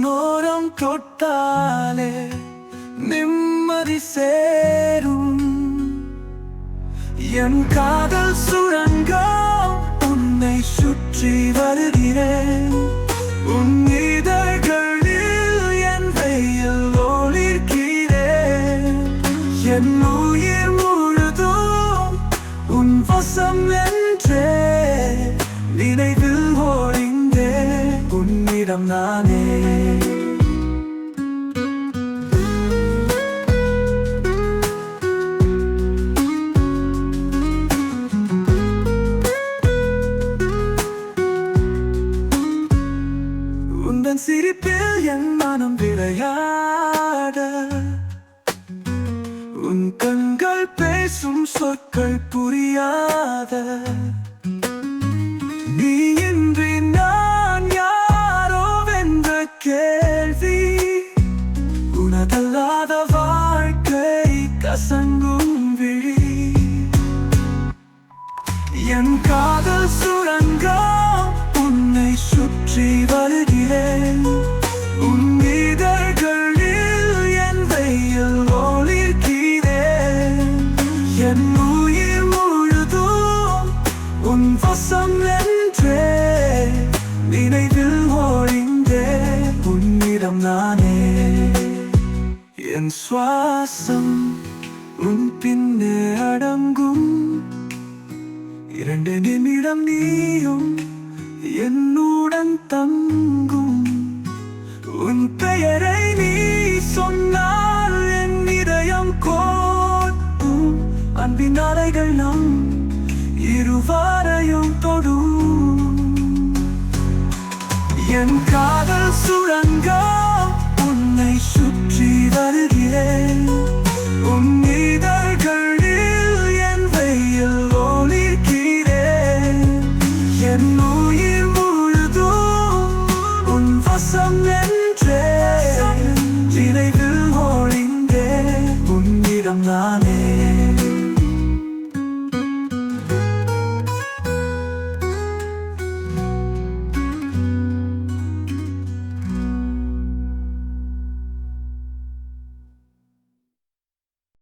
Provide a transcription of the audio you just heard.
உன்னோரம் தொட்டாலே நிம்மதி சேரும். என் காதல் சுரங்கம் உன்னை சுற்றி வருகிறேன். உன்னிடம் நானே உந்தன் சிரிப்பில் என் மனம் விளையாட உன் கண்கள் பேசும் சொற்கள் புரியாத நீ உனதல்லாத வாழ்க்கை கசங்கும் விழி என் காதல் என் சுவாசம் உன் பின்னே அடங்கும். இரண்டு நிமிடம் நீயும் என்னுடன் தங்கும். உன் பெயரை நீ சொன்னால் என் இதயம் கோட்டும் அன்பின் அலைகள் நம் இருவாரையும் தொடும். என் 생각나네